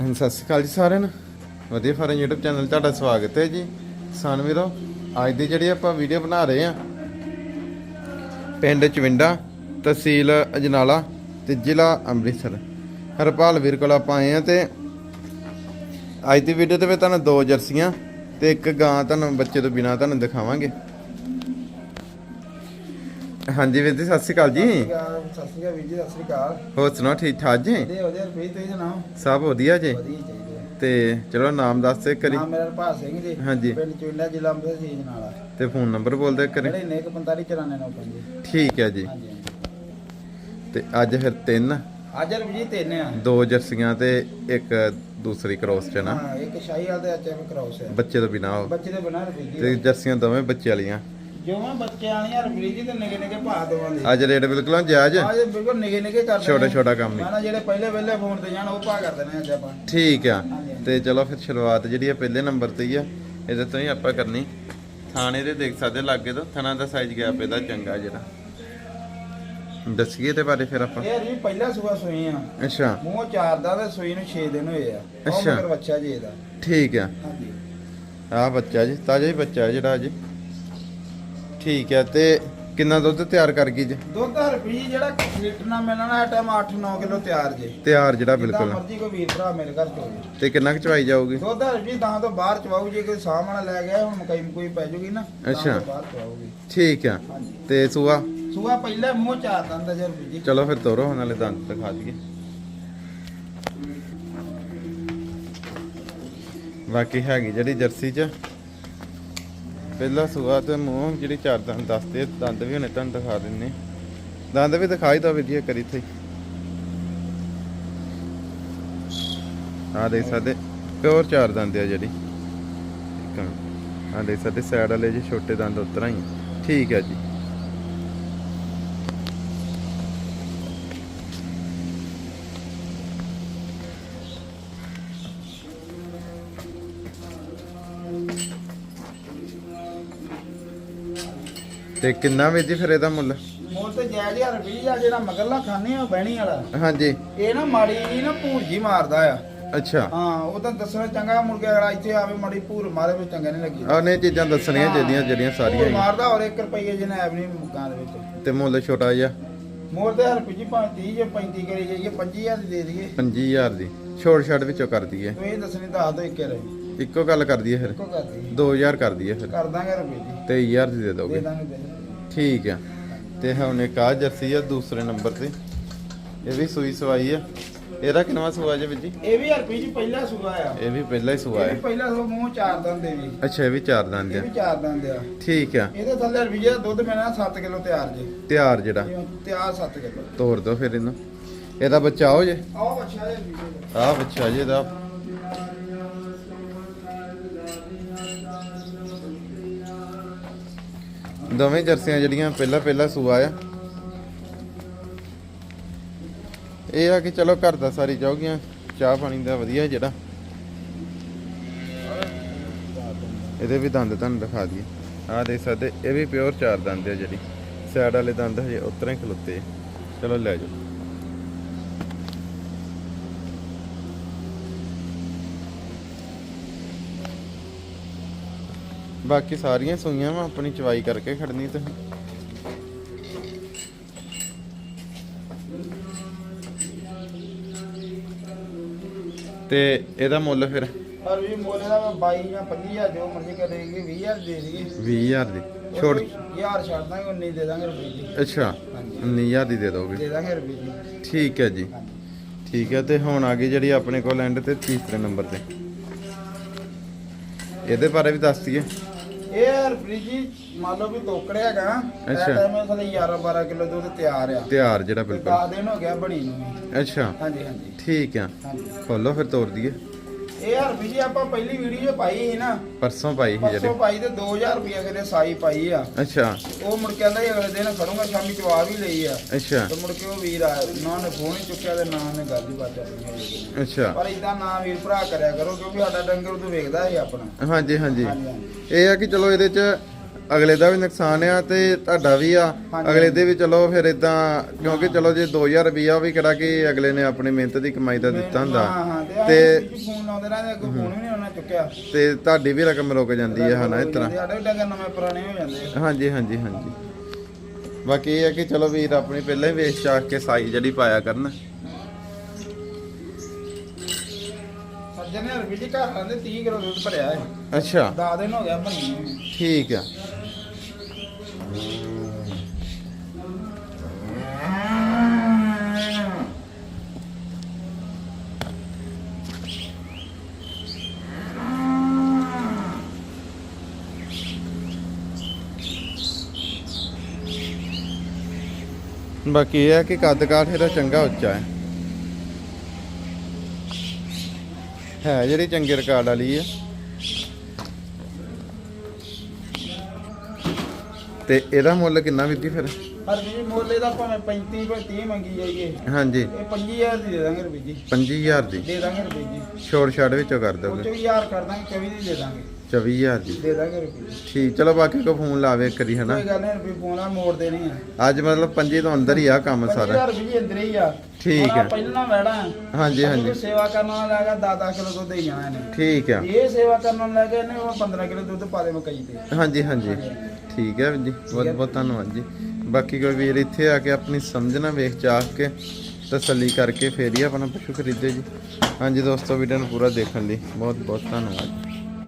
ਹਾਂਜੀ, ਸਤਿ ਸ਼੍ਰੀ ਅਕਾਲ ਜੀ ਸਾਰਿਆਂ ਨੂੰ। ਵਧੀਆ ਫਾਰਮ YouTube ਚੈਨਲ ਤੁਹਾਡਾ ਸਵਾਗਤ ਹੈ ਜੀ। ਕਿਸਾਨ ਵੀਰੋ ਅੱਜ ਦੀ ਜਿਹੜੀ ਆਪਾਂ ਵੀਡੀਓ ਬਣਾ ਰਹੇ ਆ ਪਿੰਡ ਚਵਿੰਡਾ ਤਹਿਸੀਲ ਅਜਨਾਲਾ ਤੇ ਜ਼ਿਲ੍ਹਾ ਅੰਮ੍ਰਿਤਸਰ। ਹਰਪਾਲ ਵੀਰ ਕੋਲ ਆਪਾਂ ਆਏ ਆ ਤੇ ਅੱਜ ਦੀ ਵੀਡੀਓ ਦੇ ਵਿੱਚ ਤੁਹਾਨੂੰ ਦੋ ਜਰਸੀਆਂ ਤੇ ਇੱਕ ਗਾਂ ਤੁਹਾਨੂੰ ਬੱਚੇ ਤੋਂ ਬਿਨਾ ਤੁਹਾਨੂੰ ਦਿਖਾਵਾਂਗੇ। ਹਾਂਜੀ ਵੀਰ ਜੀ ਸਤਿ ਸ਼੍ਰੀ ਅਕਾਲ ਜੀ। ਸਤਿ ਸ਼੍ਰੀ ਅਕਾਲ ਵੀਰ ਜੀ ਸਤਿ ਸ਼੍ਰੀ ਅਕਾਲ। ਹੋਰ ਸੁਣਾਓ ਠੀਕ ਠਾਕ ਜੀ? ਤੁਸੀਂ ਸੁਣਾਓ? ਸਭ ਵਧੀਆ ਜੀ। ਤੇ ਚਲੋ ਨਾਮ ਦੱਸ ਦੇ ਕਰੀ ਨਾਮ ਮੇਰਾ ਰਪਾ ਸਿੰਘ ਜੀ। ਹਾਂਜੀ। ਪਿੰਡ ਚੁੱਲਾ ਜ਼ਿਲ੍ਹਾ ਅੰਮ੍ਰਿਤਸਰ ਸੀਜ ਨਾਲ ਤੇ ਫੋਨ ਨੰਬਰ ਬੋਲ ਦੇ ਕਰੀ ਜਿਹੜੇ ਨੇ 459495 ਠੀਕ ਹੈ ਜੀ। ਤੇ ਅੱਜ ਫਿਰ ਤਿੰਨ। ਅੱਜ ਜੀ ਤਿੰਨ ਆ। ਦੋ ਜਰਸੀਆਂ ਤੇ ਇੱਕ ਦੂਸਰੀ ਕ੍ਰੋਸ ਚ ਨਾ। ਹਾਂ ਇੱਕ ਸ਼ਾਹੀ ਵਾਲ ਦੇ ਅੱਛੇ ਕਰਾਉਸ ਹੈ ਬੱਚੇ ਤੋਂ ਬਿਨਾ। ਬੱਚੇ ਦੇ ਬਣਾ ਰੁਪਏ ਤੇ ਜੀ ਜਰਸੀਆਂ ਦੋਵੇਂ ਬੱਚੇ ਵਾਲੀਆਂ। ਜਿਵੇਂ ਬੱਚੇ ਵਾਲੀਆਂ ਰੁਪਏ ਜੀ ਤੇ ਨਿਗੇ ਨਿਗੇ ਭਾ ਦੋਵਾਂ ਦੇ। ਅੱਜ ਰੇਟ ਬਿਲਕੁਲ ਜਾਇਜ਼ ਅੱਜ ਬਿਲਕੁਲ ਨਿਗੇ ਨਿਗੇ ਕਰਦੇ ਛੋਟਾ ਛੋਟਾ ਕੰਮ ਹੀ। ਨਾ ਜਿਹੜੇ ਪਹਿਲੇ ਪਹਿਲੇ ਫੋਨ ਤੇ ਜਾਣ ਉਹ ਭਾ ਕਰ ਦੇਣੇ ਅੱਜ ਆਪਾਂ। ਠੀਕ ਆ। ਤੇ ਚਲੋ ਫਿਰ ਸ਼ੁਰੂਆਤ ਜਿਹੜੀ ਆ ਪਹਿਲੇ ਨੰਬਰ ਤੇ ਹੀ ਆ। ਇਹਦੇ ਤੋਂ ਹੀ ਆਪਾਂ ਕਰਨੀ। ਥਾਣੇ ਦੇ ਦੇਖ ਸਕਦੇ ਲਾਗੇ ਤੋਂ। ਥਣਾ ਦਾ ਸਾਈਜ਼ ਗਿਆ ਇਹਦਾ ਚੰਗਾ ਜਿਹੜਾ। ਦੱਸੀਏ ਤੇ ਬਾਰੇ ਫਿਰ ਆਪਾਂ। ਇਹ ਜੀ ਪਹਿਲਾ ਸੂਆ ਸੂਈ ਆ। ਅੱਛਾ। ਮੂੰਹ ਚਾਰ ਦਾ ਤੇ ਸੂਈ ਨੂੰ 6 ਦਿਨ ਹੋਏ ਆ। ਅੱਛਾ। ਮਗਰ ਬੱਚਾ ਜੀ ਇਹਦਾ ਠੀਕ ਆ। ਹਾਂਜੀ। ਆ ਬੱਚਾ ਜੀ ਤਾਜ਼ਾ ਹੀ ਬੱਚਾ ਹੈ ਜਿਹੜਾ ਜੀ ਠੀਕ ਹੈ ਤੇ ਕਿੰਨਾ ਦੁੱਧ ਤਿਆਰ ਕਰ ਗਈ ਜੀ? ਦੁੱਧ ਰੁਪਈ ਜਿਹੜਾ ਲੀਟਰ ਨਾਲ ਮਿਲਣਾ ਹੈ ਟਾਈਮ 8-9 ਕਿਲੋ ਤਿਆਰ ਜੇ। ਤਿਆਰ ਜਿਹੜਾ ਬਿਲਕੁਲ। ਮਰਜ਼ੀ ਕੋਈ ਵੀਰ ਭਰਾ ਮੇਰੇ ਘਰ ਚੋਂ ਤੇ ਕਿੰਨਾ ਕੁ ਚਵਾਈ ਜਾਊਗੀ? ਦੁੱਧ ਰੁਪਈ ਤਾਂ ਤੋਂ ਬਾਹਰ ਚਵਾਉ ਜੇ ਕੋਈ ਸਾਹ ਵਾਲਾ ਲੈ ਗਿਆ ਹੁਣ ਮਕਈ ਕੋਈ ਪੈ ਜੂਗੀ ਨਾ ਤਾਂ ਅੱਛਾ। ਤੋਂ ਬਾਹਰ ਚਵਾਉਗੀ ਠੀਕ ਆ। ਤੇ ਸੂਆ? ਸੂਆ ਪਹਿਲੇ ਮੂੰਹ ਚਾਰ ਦੰਦ ਜੇ ਰੁਪਈ ਜੀ। ਚਲੋ ਫਿਰ ਤੋਰੋ ਹੁਣ ਵਾਲੇ ਦੰਦ ਦਿਖਾ ਦਈਏ। ਬਾਕੀ ਹੈਗੀ ਜਿਹੜੀ ਜਰਸੀ ਚ। ਪਹਿਲਾ ਸੂਆ ਤੇ ਮੂੰਹ ਜਿਹੜੀ ਚਾਰ ਦੰਦ ਦੱਸਦੇ ਦੰਦ ਵੀ ਹੁਣੇ ਤੁਹਾਨੂੰ ਦਿਖਾ ਦਿੰਨੇ ਦੰਦ ਵੀ ਦਿਖਾਈ ਦੋ ਵਧੀਆ ਕਰੀ ਇੱਥੇ। ਆ ਦੇਖ ਸਕਦੇ, ਪਿਓਰ ਚਾਰ ਦੰਦ ਆ ਜਿਹੜੀ। ਆ ਦੇ ਸਕਦੇ ਸਾਈਡ ਵਾਲੇ ਜੀ ਛੋਟੇ ਦੰਦ ਉਤਰਾਂ ਹੀ ਆ। ਠੀਕ ਹੈ ਜੀ। ਤੇ ਕਿੰਨਾ ਵੇ ਜੀ ਫਿਰ ਇਹਦਾ ਮੁੱਲ? ਮੁੱਲ ਤੇ ਜਾਇਜ਼ ਰੁਪਈ ਆ ਜਿਹੜਾ ਮਗਰਲਾ ਖਾਣੇ ਆ ਬਹਿਣੀ ਵਾਲਾ। ਹਾਂਜੀ। ਇਹ ਨਾ ਮਾੜੀ ਜਿਹੀ ਨਾ ਭੂਰ ਜੀ ਮਾਰਦਾ ਆ। ਅੱਛਾ। ਹਾਂ ਉਹ ਤਾਂ ਦੱਸਣਾ ਚੰਗਾ ਮੁੜ ਕੇ ਅਗਲਾ ਇੱਥੇ ਆਵੇ ਮਾੜੀ ਭੂਰ ਮਾਰੇ ਵਿੱਚ ਚੰਗਾ ਨਹੀਂ ਲੱਗੀ ਆਹ ਨੇ ਚੀਜ਼ਾਂ ਦੱਸਣੀਆਂ ਜਿਹੜੀਆਂ ਜਿਹੜੀਆਂ ਸਾਰੀਆਂ ਭੂਰ ਹੀ। ਮਾਰਦਾ ਔਰ 1 ਰੁਪਏ ਜਨਾਬ ਨਹੀਂ ਮੁੱਕਾਂ ਦੇ ਵਿੱਚ। ਤੇ ਮੁੱਲ ਛੋਟਾ ਜਿਹਾ? ਮੋਰ ਦੇ ਹਰ ਜੀ 30 ਜੇ 35 ਕਰੀ ਜਾਈਏ 25000 ਦੀ ਦੇ ਦਈਏ। 25000 ਦੀ। ਛੋੜ ਛੱਡ ਵਿੱਚੋਂ ਕਰ ਦਈਏ। ਤੂੰ ਇਹ ਦੱਸਣੀ ਦੱਸ ਦੋ ਇੱਕੇ ਰਹੀ ਇੱਕੋ ਗੱਲ ਕਰ ਦਈਏ ਫਿਰ। ਇੱਕੋ ਕਰ ਦਈਏ। 2000 ਕਰ ਦਈਏ ਫਿਰ। ਕਰ ਦਾਂਗੇ ਰੁਪਏ ਜੀ 23000 ਦੀ ਦੇ ਦੇ ਦੋਗੇ ਦੇ ਦਾਂਗੇ। ਠੀਕ ਆ। ਤੇ ਹੁਣ ਇੱਕ ਆ ਜਰਸੀ ਆ ਦੂਸਰੇ ਨੰਬਰ ਤੇ। ਇਹ ਵੀ ਸੂਈ ਸਵਾਈ ਆ। ਇਹਦਾ ਕਿੰਨਵਾ ਸੂਆ ਜੇ ਵੀਰ ਜੀ? ਇਹ ਵੀ ਹਰ ਜੀ ਪਹਿਲਾ ਸੂਆ ਆ। ਇਹ ਵੀ ਪਹਿਲਾ ਹੀ ਸੂਆ ਇਹ ਵੀ ਹੈ ਪਹਿਲਾ ਸੂਆ ਮੂੰਹ ਚਾਰ ਦੰਦ ਦੇ ਵੀ। ਅੱਛਾ ਇਹ ਵੀ ਚਾਰ ਦੰਦ ਇਹ ਆ ਵੀ ਚਾਰ ਦੰਦ ਆ। ਠੀਕ ਆ। ਇਹਦੇ ਥੱਲੇ ਰੁਪਏ ਦਾ ਦੁੱਧ ਮਿਲਣਾ 7 ਕਿਲੋ ਤਿਆਰ ਜੇ। ਤਿਆਰ ਜਿਹੜਾ। ਤਿਆਰ 7 ਕਿਲੋ। ਤੋੜ ਦੋ ਫਿਰ ਇਹਨੂੰ। ਇਹਦਾ ਬੱਚਾ ਹੋ ਜੇ। ਆਹ ਅੱਛਾ ਜੇ ਵੀਡੀਓ ਆ ਬੱਚਾ ਜੀ ਇਹਦਾ। ਦੋਵੇਂ ਜਰਸੀਆਂ ਜਿਹੜੀਆਂ ਪਹਿਲਾਂ ਪਹਿਲਾਂ ਸੂਆ ਆ। ਇਹ ਆ ਕਿ ਚਲੋ ਘਰ ਦਾ ਸਾਰੀ ਚਾਹੋਗੀਆਂ, ਚਾਹ ਪਾਣੀ ਦਾ ਵਧੀਆ ਜਿਹੜਾ। ਇਹਦੇ ਵੀ ਦੰਦ ਤੁਹਾਨੂੰ ਦਿਖਾ ਦਈਏ। ਆਹ ਦੇਖ ਸਕਦੇ, ਇਹ ਵੀ ਪਿਓਰ ਚਾਰ ਦੰਦ ਆ ਜਿਹੜੀ। ਸਾਈਡ ਵਾਲੇ ਦੰਦ ਹਜੇ ਉਤਰਾਂ ਹੀ ਖਲੋਤੇ ਆ। ਚਲੋ ਲੈ ਜਾਓ। ਬਾਕੀ ਸਾਰੀਆਂ ਸੂਈਆਂ ਵਾ ਆਪਣੀ ਚਵਾਈ ਕਰਕੇ ਖੜਨੀ ਤੇ। ਤੇ ਇਹਦਾ ਮੁੱਲ ਫਿਰ? ਪਰ ਵੀ ਮੋਲੇ ਦਾ 22 ਜਾਂ 25000 ਜੋ ਮਰਜ਼ੀ ਕਰੇਗੀ 20000 ਦੇ ਦਈਏ। 20000 ਦੀ। ਛੋੜ ਯਾਰ ਛੱਡ ਦਾਂਗੇ 19 ਦੇ ਦਾਂਗੇ ਰੁਪਏ ਜੀ ਅੱਛਾ ਹਾਂਜੀ। 19000 ਦੀ ਦੇ ਦੋਗੇ। ਦੇ ਦਾਂਗੇ ਰੁਪਏ ਠੀਕ ਹੈ ਜੀ। ਠੀਕ ਹੈ ਤੇ ਹੁਣ ਆ ਗਈ ਜਿਹੜੀ ਆਪਣੇ ਕੋਲ ਐਂਡ ਤੇ ਤੀਸਰੇ ਨੰਬਰ ਤੇ। ਇਹਦੇ ਬਾਰੇ ਵੀ ਦੱਸ ਦਈਏ। ਇਹ ਜੀ ਮੰਨ ਲਓ ਵੀ ਤੋਕੜਿਆ ਹੈਗਾ ਅੱਛਾ। ਟਾਈਮ ਥਲੇ 11 12 ਕਿਲੋ ਦੁੱਧ ਤਿਆਰ ਆ। ਤਿਆਰ ਜਿਹੜਾ ਬਿਲਕੁਲ। 10 ਦਿਨ ਹੋ ਗਿਆ ਬਣੀ ਨੂੰ ਵੀ। ਅੱਛਾ। ਹਾਂਜੀ ਹਾਂਜੀ। ਠੀਕ ਆ। ਹਾਂਜੀ। ਖੋਲੋ ਫਿਰ ਤੋੜ ਦਈਏ। ਇਹ ਰੁਪਏ ਜੀ ਆਪਾਂ ਪਹਿਲੀ ਵੀਡੀਓ ਪਾਈ ਸੀ ਨਾ। ਪਰਸੋਂ ਪਾਈ ਸੀ ਪਰਸੋਂ ਜਿਹੜੀ। ਪਾਈ ਤੇ 2000 ਰੁਪਏ ਕਰੇ ਸਾਈ ਪਾਈ ਆ। ਅੱਛਾ। ਉਹ ਮੁੜ ਕੇ ਆਂਦਾ ਅਗਲੇ ਦਿਨ ਖੜੂੰਗਾ ਸ਼ਾਮੀ ਜਵਾਬ ਹੀ ਲਈ ਆ। ਅੱਛਾ। ਤੇ ਮੁੜ ਕੇ ਉਹ ਵੀਰ ਆ ਨਾ ਨੇ ਫੋਨ ਹੀ ਚੁੱਕਿਆ ਤੇ ਨਾ ਨੇ ਗੱਲ ਹੀ ਬਾਤ ਆਪਣੀ ਅੱਛਾ। ਪਰ ਇਦਾਂ ਨਾ ਵੀਰ ਭਰਾ ਕਰਿਆ ਕਰੋ ਕਿਉਂਕਿ ਸਾਡਾ ਡੰਗਰ ਉਦੋਂ ਵੇਖਦਾ ਸੀ ਆਪਣਾ। ਹਾਂਜੀ ਹਾਂਜੀ। ਹਾਂਜੀ ਹਾਂਜੀ। ਇਹ ਆ ਕਿ ਚਲੋ ਇਹਦੇ ਚ ਅਗਲੇ ਦਾ ਵੀ ਨੁਕਸਾਨ ਆ ਤੇ ਤੁਹਾਡਾ ਵੀ ਆ। ਅਗਲੇ ਦੇ ਵੀ ਚਲੋ ਫਿਰ ਇਦਾਂ ਕਿਉਂਕਿ ਚਲੋ ਜੇ 2000 ਰੁਪਿਆ ਵੀ ਕਿਹੜਾ ਕਿ ਅਗਲੇ ਨੇ ਆਪਣੀ ਮਿਹਨਤ ਦੀ ਕਮਾਈ ਦਾ ਦਿੱਤਾ ਹੁੰਦਾ। ਤੇ ਤੇ ਫੋਨ ਲਾਉਂਦੇ ਰਹਿੰਦੇ ਕੋਈ ਫੋਨ ਵੀ ਨਹੀਂ ਉਹਨਾਂ ਚੁੱਕਿਆ। ਤੇ ਤੁਹਾਡੀ ਵੀ ਰਕਮ ਰੁਕ ਜਾਂਦੀ ਹੈ ਹਨਾ ਇਸ ਤਰ੍ਹਾਂ। ਸਾਡੇ ਵੀ ਡੰਗਰ ਨਵੇਂ ਪੁਰਾਣੇ ਹੋ ਜਾਂਦੇ ਆ। ਹਾਂਜੀ ਹਾਂਜੀ ਹਾਂਜੀ। ਬਾਕੀ ਇਹ ਹੈ ਕਿ ਚਲੋ ਵੀਰ ਆਪਣੀ ਪਹਿਲਾਂ ਹੀ ਵੇਚ ਚਾਕ ਕੇ ਸਾਈ ਜਿਹੜੀ ਪਾਇਆ ਕਰਨ। ਸੱਜਣ ਨੇ ਰੁਪਏ ਦੀ ਘਰ ਆਂਦੇ 30 ਕਿਲੋ ਦੁੱਧ ਭਰਿਆ ਹੈ ਅੱਛਾ। 10 ਦਿਨ ਹੋ ਗਿਆ ਭੰਨੀ। ਠੀਕ ਆ। ਬਾਕੀ ਇਹ ਹੈ ਕਿ ਕੱਦ ਕਾਠ ਇਹਦਾ ਚੰਗਾ ਉੱਚਾ ਹੈ। ਹੈ ਜਿਹੜੀ ਚੰਗੇ ਰਿਕਾਰਡ ਵਾਲੀ ਹੈ। ਤੇ ਇਹਦਾ ਮੁੱਲ ਕਿੰਨਾ ਵਿੱਦੀ ਫਿਰ? ਪਰ ਵੀ ਮੋਲੇ ਦਾ ਭਾਵੇਂ 35 ਕੋਈ 30 ਮੰਗੀ ਜਾਈਏ। ਹਾਂਜੀ। ਇਹ 25000 ਦੀ ਦੇ ਦਾਂਗੇ ਰੁਪਏ ਜੀ। 25000 ਦੀ। ਦੇ ਦਾਂਗੇ ਰੁਪਏ ਜੀ। ਛੋੜ ਛਾੜ ਵਿੱਚੋਂ ਕਰ ਦੋਗੇ। ਚੋਂ ਯਾਰ ਕਰ ਦਾਂਗੇ 24 ਦੀ ਦੇ ਦਾਂਗੇ। 24000 ਦੀ। ਦੇ ਦਾਂਗੇ ਰੁਪਏ ਜੀ ਠੀਕ ਚਲੋ ਬਾਕੀ ਕੋ ਫੋਨ ਲਾਵੇ ਇੱਕ ਵਾਰੀ ਹਨਾ? ਕੋਈ ਗੱਲ ਨਹੀਂ ਰੁਪਏ ਫੋਨ ਆ ਮੋੜ ਦੇਣੇ ਆ। ਅੱਜ ਮਤਲਬ ਪੰਜੇ ਤੋਂ ਅੰਦਰ ਹੀ ਆ ਕੰਮ ਸਾਰਾ। 25000 ਰੁਪਏ ਜੀ ਅੰਦਰ ਹੀ ਆ। ਠੀਕ ਹੁਣ ਆਹ ਹੈ। ਪਹਿਲਾਂ ਵੜਾ। ਹਾਂਜੀ ਹਾਂਜੀ। ਕੋਈ ਸੇਵਾ ਕਰਨ ਵਾਲਾ ਲੱਗਾ 10-10 ਕਿਲੋ ਦੁੱਧ ਹੀ ਜਾਣਾ ਇਹਨੇ। ਠੀਕ ਆ। ਇਹ ਸੇਵਾ ਕਰਨ ਵਾਲਾ ਲੱਗਾ ਇਹਨੇ ਉਹ 15 ਕਿਲੋ ਦੁੱਧ ਪਾ ਦੇ ਮਕਈ ਤੇ। ਹਾਂਜੀ ਹਾਂਜੀ। ਠੀਕ ਹੈ ਜੀ ਬਹੁਤ ਬਹੁਤ ਧੰਨਵਾਦ ਜੀ। ਬਾਕੀ ਕੋਈ ਵੀਰ ਇੱਥੇ ਆ ਕੇ ਆਪਣੀ ਸਮਝ ਨਾਲ ਵੇਖ ਚਾਖ ਕੇ ਤਸੱਲੀ ਕਰਕੇ ਫੇਰ ਹੀ ਆਪਣਾ ਪਸ਼ੂ ਖਰੀਦੇ ਜੀ। ਹਾਂਜੀ ਦੋਸਤੋ ਵੀਡੀਓ ਨੂੰ ਪੂਰਾ ਦੇਖਣ ਲਈ ਬਹੁਤ ਬਹੁਤ ਧੰਨਵਾਦ।